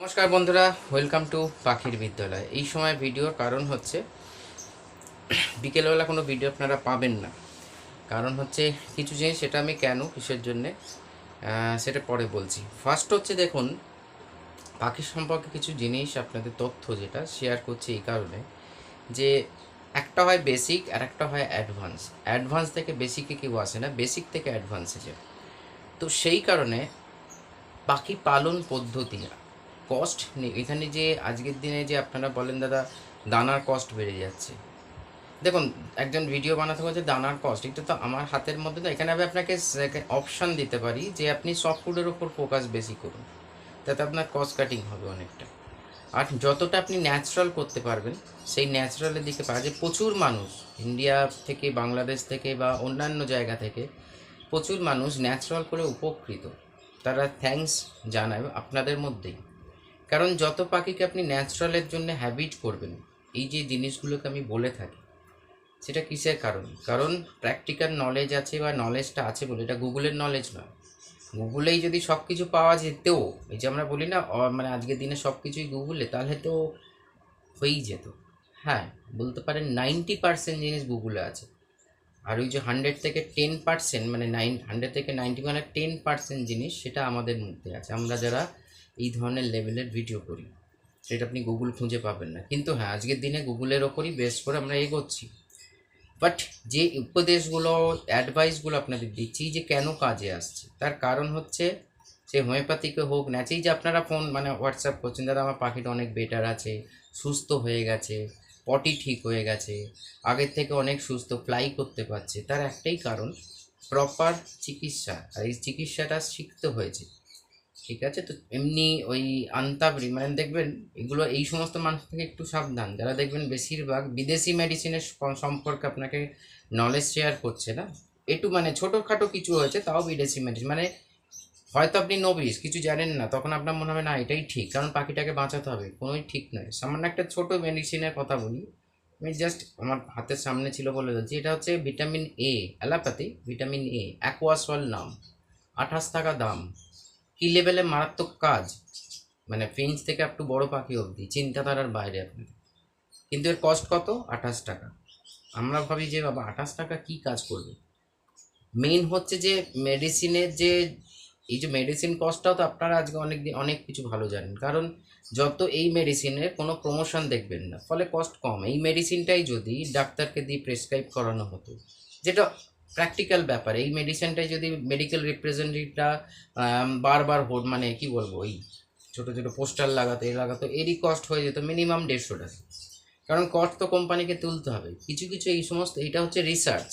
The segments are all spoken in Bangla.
নমস্কার বন্ধুরা ওয়েলকাম টু পাখির বিদ্যালয়। এই সময় ভিডিওর কারণ হচ্ছে, বিকেলবেলা কোনো ভিডিও আপনারা পাবেন না। কারণ হচ্ছে কিছু জিনিস সেটা আমি কেন, কিসের জন্যে সেটা পরে বলছি। ফার্স্ট হচ্ছে দেখুন, পাখি সম্পর্কে কিছু জিনিস, আপনাদের তথ্য যেটা শেয়ার করছি এই কারণে, যে একটা হয় বেসিক আর একটা হয় অ্যাডভান্স অ্যাডভান্স থেকে বেসিকে কেউ আসে না বেসিক থেকে অ্যাডভান্সে যায়। তো সেই কারণে পাখি পালন পদ্ধতি কস্ট এখানে যে আজকের দিনে যে আপনারা বলেন দাদা, দানার কস্ট বেড়ে যাচ্ছে। দেখুন, একজন ভিডিও বানাতে বলছে দানার কস্ট এটা তো আমার হাতের মধ্যে তো এখানে আমি আপনাকে অপশান দিতে পারি যে আপনি সফট ফুডের ওপর ফোকাস বেশি করুন। তাতে আপনার কস্ট কাটিং হবে অনেকটা। আর যতটা আপনি ন্যাচারাল করতে পারবেন, সেই ন্যাচারালের দিকে পাওয়া যায় প্রচুর মানুষ ইন্ডিয়া থেকে বাংলাদেশ থেকে বা অন্যান্য জায়গা থেকে প্রচুর মানুষ ন্যাচারাল করে উপকৃত। তারা থ্যাঙ্কস জানায় আপনাদের মধ্যেই। কারণ যত পাখিকে আপনি ন্যাচারালের জন্য হ্যাবিট করবেন, এই যে জিনিসগুলোকে আমি বলে থাকি, সেটা কিসের কারণ? কারণ প্র্যাকটিক্যাল নলেজ আছে বা নলেজটা আছে বলে, এটা গুগলের নলেজ নয়। গুগলেই যদি সব কিছু পাওয়া যেতেও, এই যে আমরা বলি না মানে আজকের দিনে সব কিছুই গুগলে, তাহলে তো হয়েই যেত। হ্যাঁ বলতে পারেন নাইনটি পার্সেন্ট জিনিস গুগলে আছে। আর ওই যে হান্ড্রেড থেকে টেন পার্সেন্ট মানে নাইন হান্ড্রেড থেকে নাইনটি মানে টেন পার্সেন্ট জিনিস, সেটা আমাদের মধ্যে আছে। আমরা যারা এই ধরনের লেভেলের ভিডিও করি। সেটা আপনি গুগল খুঁজে পাবেন না। কিন্তু হ্যাঁ আজকের দিনে গুগলের ওপরই বেস করে আমরা এগোচ্ছি। বাট যে উপদেশগুলো অ্যাডভাইসগুলো আপনাদের দিচ্ছি যে কেন কাজে আসছে, তার কারণ হচ্ছে সে হোমিওপ্যাথিকে হোক ন্যাচেই যে আপনারা ফোন মানে হোয়াটসঅ্যাপ করছেন, দাদা, আমার পাখিটা অনেক বেটার আছে, সুস্থ হয়ে গেছে পটি ঠিক হয়ে গেছে, আগের থেকে অনেক সুস্থ ফ্লাই করতে পারছে। তার একটাই কারণ প্রপার চিকিৎসা। আর এই চিকিৎসাটা শিখতে হয়েছে। ঠিক আছে? তো এমনি ওই আন্তাবরি মানে দেখবেন এগুলো এই সমস্ত মানুষ থেকে একটু সাবধান। যারা দেখবেন বেশিরভাগ বিদেশি মেডিসিনের সম্পর্কে আপনাকে নলেজ শেয়ার করছে না। একটু মানে ছোটোখাটো কিছু হয়েছে, তাও বিদেশি মেডিসিন মানে হয়তো আপনি নবিস কিছু জানেন না, তখন আপনার মনে হবে, না, এটাই ঠিক। কারণ পাখিটাকে বাঁচাতে হবে, কোনোই ঠিক নয়। সামান্য একটা ছোট মেডিসিনের কথা বলি। আমি জাস্ট আমার হাতের সামনে ছিল বলে বলছি এটা হচ্ছে vitamin A অ্যালাপ্যাথি vitamin A Aquasol নাম। আঠাশ টাকা দাম। কী লেভেলে মারাত্মক কাজ? মানে ফিঞ্চ থেকে একটু বড় পাখি অবধি, চিন্তাধারার বাইরে আপনার কিন্তু এর কস্ট কত? আঠাশ টাকা। আমরা ভাবি যে বাবা, আঠাশ টাকা কি কাজ করবে? মেইন হচ্ছে যে মেডিসিনের যে, এই যে মেডিসিন কস্টটাও তো আপনারা আজকে অনেক দিন, অনেক কিছু ভালো জানেন। কারণ যত এই মেডিসিনের কোনো প্রমোশন দেখবেন না, ফলে কস্ট কম। এই মেডিসিনটাই যদি ডাক্তারকে দিয়ে প্রেসক্রাইব করানো হতো, যেটা প্র্যাকটিক্যাল ব্যাপার, এই মেডিসিনটাই যদি মেডিকেল রিপ্রেজেন্টেটিভটা বারবার হোড মানে কি বলব, ওই ছোটো ছোটো পোস্টার লাগাতো লাগাতো এরই কস্ট হয়ে যেত মিনিমাম দেড়শো টাকা। কারণ কস্ট তো কোম্পানিকে তুলতে হবে। কিছু কিছু এই সমস্ত, এটা হচ্ছে রিসার্চ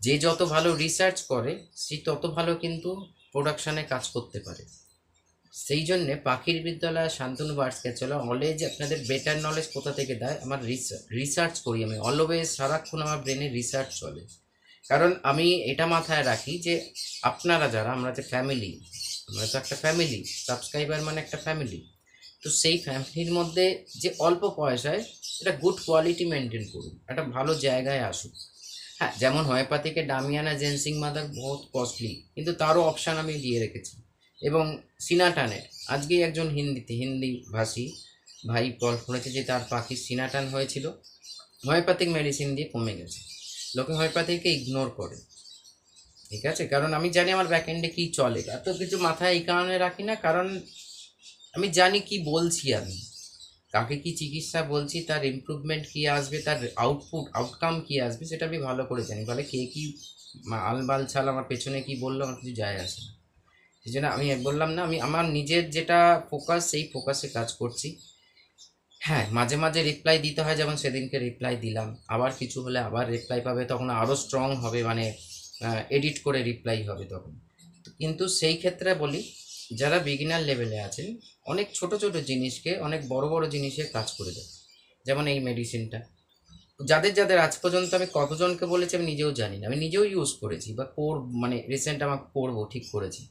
যে যত ভালো রিসার্চ করে, সে তত ভালো কিন্তু প্রোডাকশানে কাজ করতে পারে। সেই জন্যে পাখির বিদ্যালয়, শান্তনু বার্ডসকে চলো অলওয়েজ আপনাদের বেটার নলেজ কোথা থেকে দেয়? আমার রিসার্চ করি আমি। অলওয়েজ সারাক্ষণ আমার ব্রেনে রিসার্চ চলে। কারণ আমি এটা মাথায় রাখি যে আপনারা যারা, আমরা যে ফ্যামিলি আমরা তো একটা ফ্যামিলি সাবস্ক্রাইবার মানে একটা ফ্যামিলি তো সেই ফ্যামিলির মধ্যে যে অল্প পয়সায় এটা গুড কোয়ালিটি মেনটেন করুন, একটা ভালো জায়গায় আসুক হ্যাঁ যেমন হোমিওপ্যাথিকে ডামিয়ানা জেন্সিং মাদার বহুত কস্টলি কিন্তু তারও অপশান আমি দিয়ে রেখেছি। এবং সিনাটানে আজকেই একজন হিন্দিতে হিন্দি ভাষী ভাই কল করেছে যে তার পাখির সিনাটান হয়েছিল হোমিওপ্যাথিক মেডিসিন দিয়ে কমে গেছে। লোকে হোমিওপ্যাথিকে ইগনোর করে। ঠিক আছে? কারণ আমি জানি আমার ব্যাকএন্ডে কী চলে। এত কিছু মাথায় এই কারণে রাখি না, কারণ আমি জানি কি বলছি আমি। কাকে কি চিকিৎসা বলছি, তার ইমপ্রুভমেন্ট কী আসবে, তার আউটপুট আউটকাম কী আসবে, সেটা আমি ভালো করে জানি। ফলে কে কী আলবাল ছাল আমার পেছনে কি বলল, আমার কিছু যায় আসে না। সেই জন্য আমি বললাম না, আমি আমার নিজের যেটা ফোকাস সেই ফোকাসে কাজ করছি। হ্যাঁ মাঝে মাঝে রিপ্লাই দিতে হয়, যেমন সেদিনকে রিপ্লাই দিলাম। আবার কিছু হলে আবার রিপ্লাই পাবে, তখন আরও স্ট্রং হবে মানে এডিট করে রিপ্লাই হবে তখন। কিন্তু সেই ক্ষেত্রে বলি, যারা বিগিনার লেভেলে আছেন, অনেক ছোট ছোট জিনিসকে, অনেক বড় বড় জিনিসে কাজ করে দেয়। যেমন এই মেডিসিনটা যাদের যাদের আজ পর্যন্ত আমি কতজনকে বলেছি আমি নিজেও জানি না। আমি নিজেও ইউজ করেছি বা কোর মানে রিসেন্ট আমার করব, ঠিক করেছি।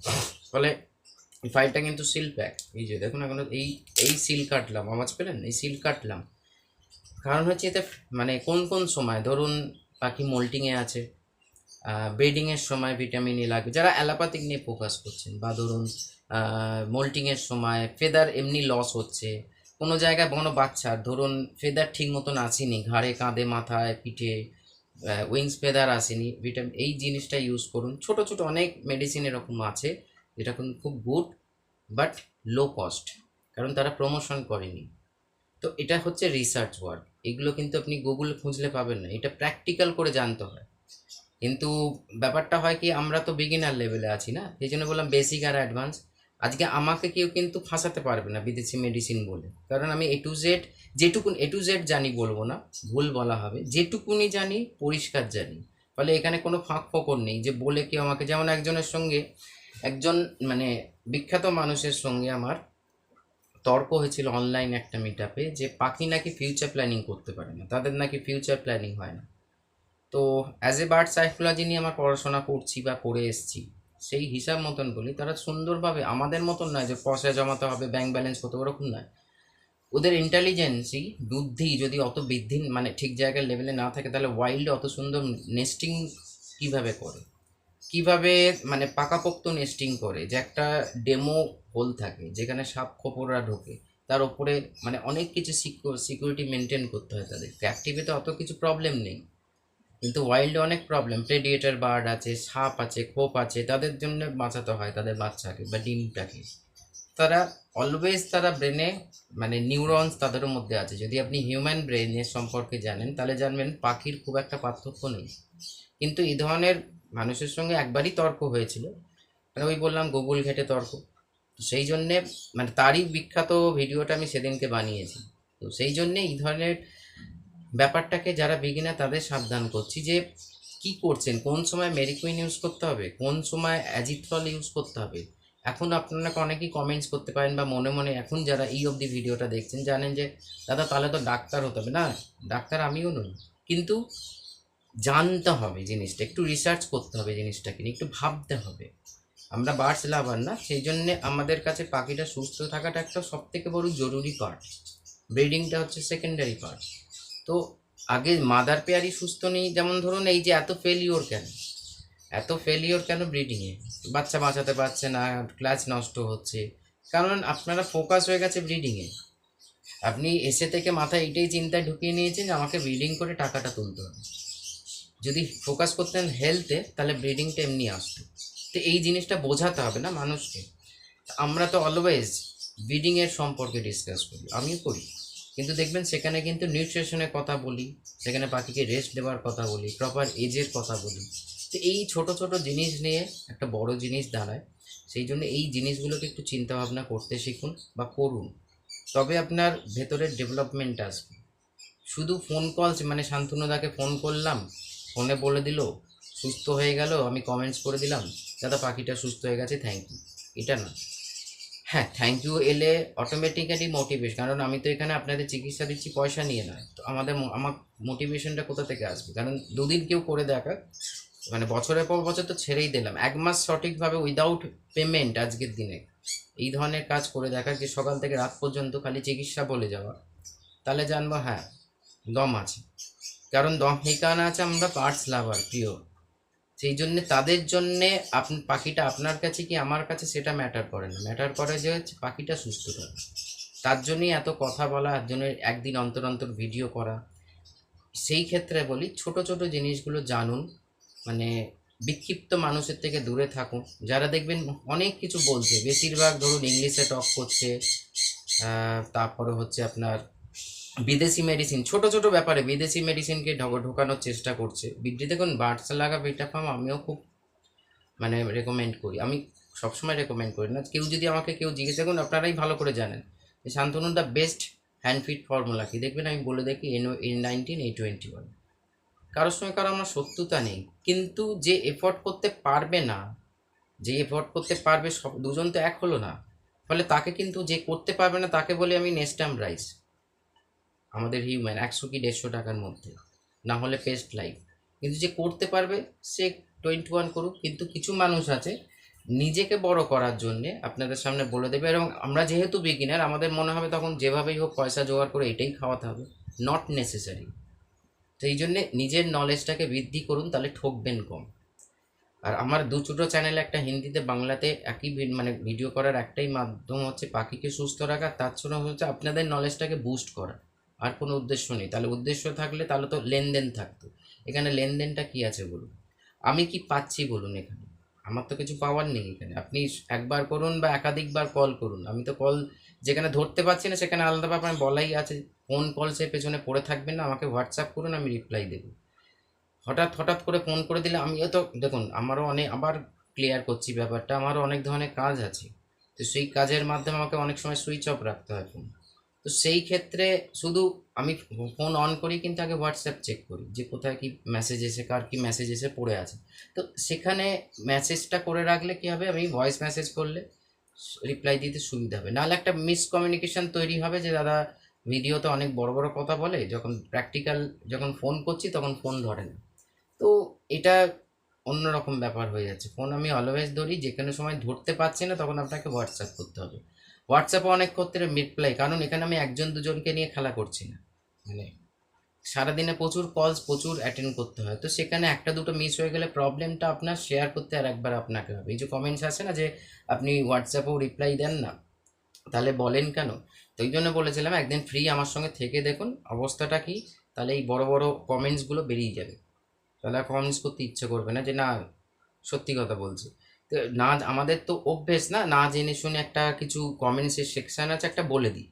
ফলে ফাইলটা কিন্তু সিল প্যাক। এই যে দেখুন এখন এই এই সিল কাটলাম, আওয়াজ পেলেন? এই সিল কাটলাম। কারণ হচ্ছে এতে মানে কোন কোন সময়? ধরুন পাখি মোল্টিংয়ে আছে ব্রিডিংয়ের সময় ভিটামিন ই লাগবে যারা অ্যালোপ্যাথিক নিয়ে ফোকাস করছেন বা ধরুন মোল্টিংয়ের সময় ফেদার এমনি লস হচ্ছে, কোনো জায়গায় কোনো বাচ্চার ধরুন ফেদার ঠিক মতন আসেনি, ঘাড়ে, কাঁধে, মাথায়, পিঠে উইংস ফেদার আসেনি ভিটামিন এই জিনিসটা ইউজ করুন। ছোট ছোট অনেক মেডিসিন এরকম আছে যেটা কিন্তু খুব গুড বাট লো কস্ট কারণ তারা প্রমোশন করেনি। তো এটা হচ্ছে রিসার্চ ওয়ার্ক এগুলো কিন্তু আপনি গুগল খুঁজলে পাবেন না, এটা প্র্যাকটিক্যাল করে জানতে হয়। কিন্তু ব্যাপারটা হয় কি, আমরা তো বিগিনার লেভেলে আছি না, সেই জন্য বললাম বেসিক আর অ্যাডভান্স আজকে আমাকে কেউ কিন্তু ফাঁসাতে পারবে না বিদেশি মেডিসিন বলে, কারণ আমি এ টু জেড যেটুকুন এ টু জেড জানি বলব না, ভুল বলা হবে, যেটুকুনি জানি, পরিষ্কার জানি। ফলে এখানে কোনো ফাঁক ফোকর নেই যে বলে কেউ আমাকে, যেমন একজনের সঙ্গে একজন মানে বিখ্যাত মানুষের সঙ্গে আমার তর্ক হয়েছিল অনলাইন একটা মিট যে পাখি নাকি ফিউচার প্ল্যানিং করতে পারে না, তাদের নাকি ফিউচার প্ল্যানিং হয় না। তো অ্যাজ এ বার্ড সাইকোলজি নিয়ে আমার পড়াশোনা করছি বা করে এসছি, সেই হিসাব মতন বলি, তারা সুন্দরভাবে আমাদের মতন নয় যে পয়সা জমাতে হবে ব্যাংক ব্যালেন্স করতে ওরকম নয়। ওদের ইন্টেলিজেন্সি বুদ্ধি যদি অত বৃদ্ধি মানে ঠিক জায়গার লেভেলে না থাকে, তাহলে ওয়াইল্ডে অত সুন্দর নেস্টিং কীভাবে করে? কীভাবে মানে পাকাপোক্ত নেস্টিং করে? যে একটা ডেমো হোল থাকে, যেখানে সাপ খোপররা ঢোকে, তার ওপরে মানে অনেক কিছু সিকিউরিটি মেনটেন করতে হয় তাদের ক্যাপটিভিতে অত কিছু প্রবলেম নেই। কিন্তু ওয়াইল্ডে অনেক প্রবলেম প্রেডিয়েটার বার্ড আছে, সাপ আছে, খোপ আছে, তাদের জন্য বাঁচাতে হয় তাদের বাচ্চাকে বা ডিমটাকে। তারা অলওয়েজ তারা ব্রেনে মানে নিউরনস তাদের মধ্যে আছে। যদি আপনি হিউম্যান ব্রেনের সম্পর্কে জানেন, তাহলে জানবেন পাখির খুব একটা পার্থক্য নেই। কিন্তু এই ধরনের মানুষের সঙ্গে একবারই তর্ক হয়েছিল। মানে ওই বললাম গুগল ঘেটে তর্ক। সেই জন্যে মানে তারই বিখ্যাত ভিডিওটা আমি সেদিনকে বানিয়েছি। তো সেই জন্যে এই ধরনের ব্যাপারটাকে যারা বিগিনার তাদের সাবধান করছি যে, কি করছেন? কোন সময় মেরিকুইন ইউজ করতে হবে? কোন সময় অ্যাজিথ্রল ইউজ করতে হবে? এখন আপনারা অনেকেই কমেন্টস করতে পারেন বা মনে মনে এখন যারা এই অবধি ভিডিওটা দেখছেন জানেন যে, দাদা তাহলে তো ডাক্তার হতে হবে না? ডাক্তার আমিও নই। কিন্তু জানতে হবে জিনিসটা, একটু রিসার্চ করতে হবে জিনিসটাকে নিয়ে, একটু ভাবতে হবে। আমরা বার্ডস লাভার না, সেই জন্যে আমাদের কাছে পাখিটা সুস্থ থাকাটা একটা সব থেকে বড় জরুরি পার্ট ব্রিডিংটা হচ্ছে সেকেন্ডারি পার্ট তো আগে মাদার পেয়ারই সুস্থ নেই, যেমন ধরুন এই যে এত ফেলিওর কেন? এত ফেলিওর কেন ব্রিডিংয়ে বাচ্চা বাঁচাতে পারছে না ক্লাচ নষ্ট হচ্ছে। কারণ আপনারা ফোকাস হয়ে গেছে ব্রিডিংয়ে আপনি এসে থেকে মাথায় এটাই চিন্তায় ঢুকিয়ে নিয়েছেন আমাকে ব্রিডিং করে টাকাটা তুলতে হবে। যদি ফোকাস করতেন হেলথে তাহলে ব্রিডিংটা এমনি আসতো। তো এই জিনিসটা বোঝাতে হবে না মানুষকে। আমরা তো অলওয়েজ ব্রিডিংয়ের সম্পর্কে ডিসকাস করি, আমিও করি। কিন্তু দেখবেন সেখানে কিন্তু নিউট্রিশনের কথা বলি, সেখানে পাখিকে রেস্ট দেওয়ার কথা বলি প্রপার এজের কথা বলি। তো এই ছোট ছোট জিনিস নিয়ে একটা বড় জিনিস দাঁড়ায়, সেই জন্য এই জিনিসগুলোকে একটু চিন্তা ভাবনা করতে শিখুন বা করুন। তবে আপনার ভেতরের ডেভেলপমেন্ট আসবে। শুধু ফোন কল মানে শান্তনুদাকে ফোন করলাম ফোনে বলে দিল, সুস্থ হয়ে গেল, আমি কমেন্টস করে দিলাম। দাদা, পাখিটা সুস্থ হয়ে গেছে থ্যাংক ইউ এটা না। হ্যাঁ থ্যাংক ইউ এলে অটোমেটিক্যালি মোটিভেশন কারণ আমি তো এখানে আপনাদের চিকিৎসা দিচ্ছি, পয়সা নিয়ে নয় তো আমাদের আমার মোটিভেশনটা কোথা থেকে আসবে? কারণ দুদিন কেউ করে দেখা মানে বছরের পর বছর তো ছেড়েই দিলাম। এক মাস সঠিকভাবে উইদাউট পেমেন্ট আজকের দিনে। এই ধরনের কাজ করে দেখা যে সকাল থেকে রাত পর্যন্ত খালি চিকিৎসা বলে যাওয়া। তাহলে জানব হ্যাঁ দম আছে। কারণ দম এই আছে আমরা পার্টস লাভার প্রিয়। সেই জন্যে তাদের জন্যে আপনি পাখিটা আপনার কাছে কি আমার কাছে সেটা ম্যাটার করে না। ম্যাটার করে যে হচ্ছে পাখিটা সুস্থ থাকে। তার জন্যই এত কথা বলা, তার জন্য একদিন অন্তর অন্তর ভিডিও করা। সেই ক্ষেত্রে বলি, ছোট ছোট জিনিসগুলো জানুন। মানে বিক্ষিপ্ত মানুষের থেকে দূরে থাকুন। যারা দেখবেন অনেক কিছু বলছে। বেশিরভাগ ধরুন ইংলিশে টক করছে। তারপরে হচ্ছে আপনার বিদেশি মেডিসিন ছোট ছোট ব্যাপারে বিদেশি মেডিসিনকে ঢোক ঢোকানোর চেষ্টা করছে। বিদ্যুৎ দেখুন বার্ডস লাগা বেটা ফার্ম আমিও খুব মানে রেকমেন্ড করি। আমি সবসময় রেকমেন্ড করি না। কেউ যদি আমাকে কেউ জিজ্ঞেস করুন আপনারাই ভালো করে জানেন যে Shantanu the best hand fit formula কি? দেখবেন, আমি বলে দেখি এন এন নাইনটিন এই টোয়েন্টি ওয়ান কারোর সঙ্গে কারও আমার শত্রুতা নেই। কিন্তু যে এফোর্ট করতে পারবে না, যে এফোর্ট করতে পারবে সব, দুজন তো এক হলো না। ফলে তাকে কিন্তু যে করতে পারবে না, তাকে বলে আমি নেস্টাম রাইস আমাদের হিউম্যান একশো কি দেড়শো টাকার মধ্যে। না হলে পেস্ট লাইফ কিন্তু যে করতে পারবে, সে টোয়েন্টি ওয়ান করুক। কিন্তু কিছু মানুষ আছে, নিজেকে বড় করার জন্যে আপনাদের সামনে বলে দেবে। এবং আমরা যেহেতু বিগিনার আমাদের মনে হবে তখন যেভাবেই হোক পয়সা জোগাড় করে এটাই খাওয়াতে হবে। নট নেসেসারি সেই জন্যে নিজের নলেজটাকে বৃদ্ধি করুন, তাহলে ঠকবেন কম। আর আমার দু ছোটো চ্যানেলে একটা হিন্দিতে, বাংলাতে একই মানে ভিডিও করার একটাই মাধ্যম হচ্ছে পাখিকে সুস্থ রাখা। তার জন্য হচ্ছে আপনাদের নলেজটাকে বুস্ট করা। আর কোনো উদ্দেশ্য নেই। তাহলে উদ্দেশ্য থাকলে তাহলে তো লেনদেন থাকতো। এখানে লেনদেনটা কি আছে বলুন? আমি কি পাচ্ছি বলুন এখানে? আমার তো কিছু পাওয়ার নেই এখানে। আপনি একবার করুন বা একাধিকবার কল করুন। আমি তো কল যেখানে ধরতে পারছি না সেখানে আলাদা ব্যাপার বলাই আছে। ফোন কল সে পেছনে পড়ে থাকবেন না, আমাকে হোয়াটসঅ্যাপ করুন, আমি রিপ্লাই দেবো। হঠাৎ হঠাৎ করে ফোন করে দিলে আমিও তো দেখুন, আমারও অনেক, আবার ক্লিয়ার করছি ব্যাপারটা। আমারও অনেক ধরনের কাজ আছে। তো সেই কাজের মাধ্যমে আমাকে অনেক সময় সুইচ অফ রাখতে হয় ফোন। তো সেই ক্ষেত্রে শুধু আমি ফোন অন করি কিন্তু আগে হোয়াটসঅ্যাপ চেক করি যে কোথায় কি মেসেজ এসে, কার কি মেসেজ এসে পড়ে আছে। তো সেখানে মেসেজটা করে রাখলে কি হবে? আমি ভয়েস মেসেজ করলে রিপ্লাই দিতে সুবিধা হবে। নাহলে একটা মিসকমিউনিকেশন তৈরি হবে যে, দাদা, ভিডিওতে অনেক বড় বড় কথা বলে, যখন প্র্যাকটিক্যাল যখন ফোন করছি তখন ফোন ধরে না। তো এটা অন্যরকম ব্যাপার হয়ে যাচ্ছে। ফোন আমি অলওয়েজ ধরি যে কোনো সময় ধরতে পারছি না, তখন আপনাকে হোয়াটসঅ্যাপ করতে হবে। হোয়াটসঅ্যাপে অনেক ক্ষেত্রে রিপ্লাই কারণ এখানে আমি একজন দুজনকে নিয়ে খেলা করছি না। মানে সারাদিনে প্রচুর কলস প্রচুর অ্যাটেন্ড করতে হয়। তো সেখানে একটা দুটো মিস হয়ে গেলে প্রবলেমটা আপনার শেয়ার করতে আর একবার আপনাকে হবে। এই যে কমেন্টস আসে না যে, আপনি হোয়াটসঅ্যাপেও রিপ্লাই দেন না? তাহলে বলেন কেন? তো এই জন্য বলেছিলাম, একদিন ফ্রি আমার সঙ্গে থেকে দেখুন, অবস্থাটা কি? তাহলে এই বড় বড় কমেন্টসগুলো বেরিয়ে যাবে। তাহলে আর কমেন্টস করতে ইচ্ছে করবে না যে, না, সত্যি কথা বলছি। না, আমাদের তো অভ্যেস না না জেনে শুনে একটা কিছু কমেন্টসের সেকশন আছে, একটা বলে দিই।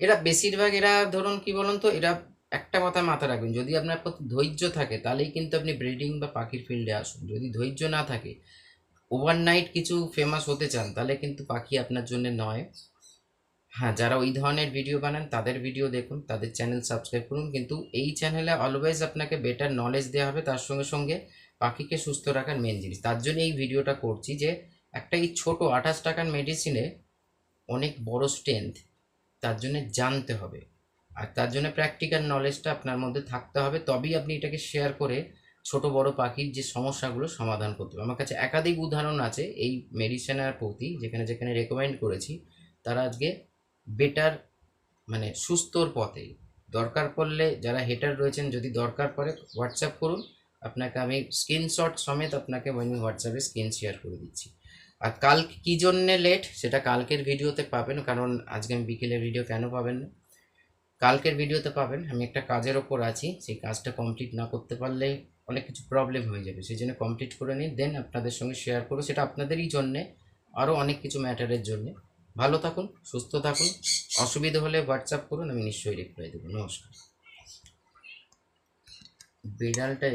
এরা বেশিরভাগ এরা, ধরুন কি বলুন তো, এরা একটা কথা মাথা রাখবেন, যদি আপনার প্রতি ধৈর্য থাকে, তাহলেই কিন্তু আপনি ব্রিডিং বা পাখির ফিল্ডে আসুন। যদি ধৈর্য না থাকে ওভারনাইট কিছু ফেমাস হতে চান, তাহলে কিন্তু পাখি আপনার জন্য নয়। হ্যাঁ যারা ওই ধরনের ভিডিও বানান, তাদের ভিডিও দেখুন, তাদের চ্যানেল সাবস্ক্রাইব করুন, কিন্তু এই চ্যানেলে অলওয়েজ আপনাকে বেটার নলেজ দেওয়া হবে, তার সঙ্গে সঙ্গে পাখিকে সুস্থ রাখার মেন জিনিস। তার জন্য এই ভিডিওটা করছি যে, একটা এই ছোটো আঠাশ টাকার মেডিসিনে অনেক বড় স্ট্রেংথ তার জন্য জানতে হবে। আর তার জন্য প্র্যাকটিক্যাল নলেজটা আপনার মধ্যে থাকতে হবে। তবেই আপনি এটাকে শেয়ার করে ছোট বড় পাখির যে সমস্যাগুলো সমাধান করতে হবে। আমার কাছে একাধিক উদাহরণ আছে এই মেডিসিনের প্রতি, যেখানে যেখানে রেকমেন্ড করেছি। তারা আজকে বেটার মানে সুস্থর পথে দরকার পড়লে যারা হেটার রয়েছেন, যদি দরকার পড়ে হোয়াটসঅ্যাপ করুন। আপনাকে আমি স্ক্রিনশট সমেত আপনাকে আমি হোয়াটসঅ্যাপে স্ক্রিন শেয়ার করে দিচ্ছি। আর কাল কী জন্যে লেট সেটা কালকের ভিডিওতে পাবেন, কারণ আজকে আমি বিকেলের ভিডিও কেন পাবেন না? কালকের ভিডিওতে পাবেন, আমি একটা কাজের ওপর আছি, সেই কাজটা কমপ্লিট না করতে পারলে অনেক কিছু প্রবলেম হয়ে যাবে, সেই জন্য কমপ্লিট করে নিই দেন আপনাদের সঙ্গে শেয়ার করব, সেটা আপনাদেরই জন্যে আরও অনেক কিছু ম্যাটারের জন্যে। ভালো থাকুন, সুস্থ থাকুন, অসুবিধা হলে হোয়াটসঅ্যাপ করুন, আমি নিশ্চয়ই রিপ্লাই দেবো। নমস্কার। বিড়ালটা